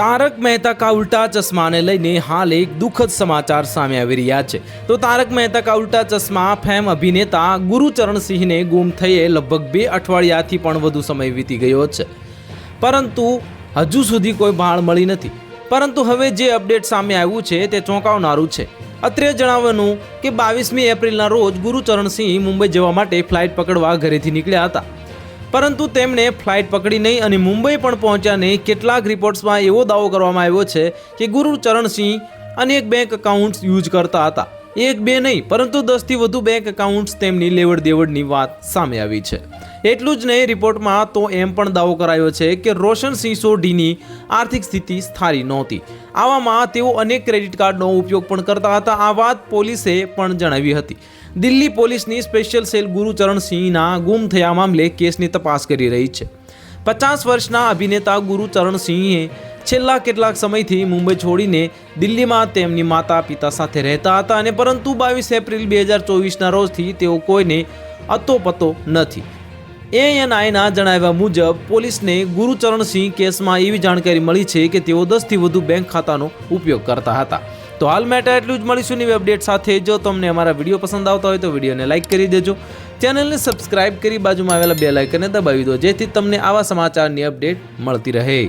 તારક મહેતા કા ઉલ્ટા ચશ્માને લઈને હાલ એક દુઃખદ સમાચાર સામે આવી રહ્યા છે. તો તારક મહેતા કા ઉલ્ટા ચશ્મા ફેમ અભિનેતા ગુરુચરણસિંહને ગુમ થયે લગભગ બે અઠવાડિયાથી પણ વધુ સમય વીતી ગયો છે. પરંતુ હજુ સુધી કોઈ ભાળ મળી નથી. પરંતુ હવે જે અપડેટ સામે આવ્યું છે તે ચોંકાવનારું છે. અત્રે જણાવવાનું કે બાવીસમી એપ્રિલના રોજ ગુરુચરણસિંહ મુંબઈ જવા માટે ફ્લાઇટ પકડવા ઘરેથી નીકળ્યા હતા. પરંતુ તેમણે ફ્લાઇટ પકડી નહીં અને મુંબઈ પણ પહોંચ્યા નહીં. કેટલાક રિપોર્ટ્સમાં એવો દાવો કરવામાં આવ્યો છે કે ગુરુ ચરણસિંહ અનેક બેંક એકાઉન્ટ્સ યુઝ કરતા હતા. એક બે નહીં, પરંતુ દસથી વધુ બેંક એકાઉન્ટ્સ તેમની લેવડ દેવડની વાત સામે આવી છે. એટલું જ નહીં, રિપોર્ટમાં તો એમ પણ દાવો કરાયો છે કે રોશન સિંહ સોઢીની આર્થિક સ્થિતિ સારી નહોતી. આવામાં તેઓ અનેક ક્રેડિટ કાર્ડનો ઉપયોગ પણ કરતા હતા. આ વાત પોલીસે પણ જણાવી હતી. દિલ્હી પોલીસની સ્પેશિયલ સેલ ગુરુચરણસિંહના ગુમ થયા મામલે કેસની તપાસ કરી રહી છે. પચાસ વર્ષના અભિનેતા ગુરુચરણસિંહે છેલ્લા કેટલાક સમયથી મુંબઈ છોડીને દિલ્હીમાં તેમની માતા પિતા સાથે રહેતા હતા અને પરંતુ બાવીસ એપ્રિલ બે હજાર ચોવીસના રોજથી તેઓ કોઈને અતોપતો નથી. એએનઆઈના જણાવ્યા મુજબ, પોલીસને ગુરુચરણસિંહ કેસમાં એવી જાણકારી મળી છે કે તેઓ દસથી વધુ બેંક ખાતાનો ઉપયોગ કરતા હતા. તો હાલ માટે એટલું જ મળીશું નવી અપડેટ સાથે. જો તમને અમારા વીડિયો પસંદ આવતા હોય તો વિડીયોને લાઇક કરી દેજો. ચેનલને સબસ્ક્રાઇબ કરી બાજુમાં આવેલા બે લાઇકને દબાવી દો, જેથી તમને આવા સમાચારની અપડેટ મળતી રહે.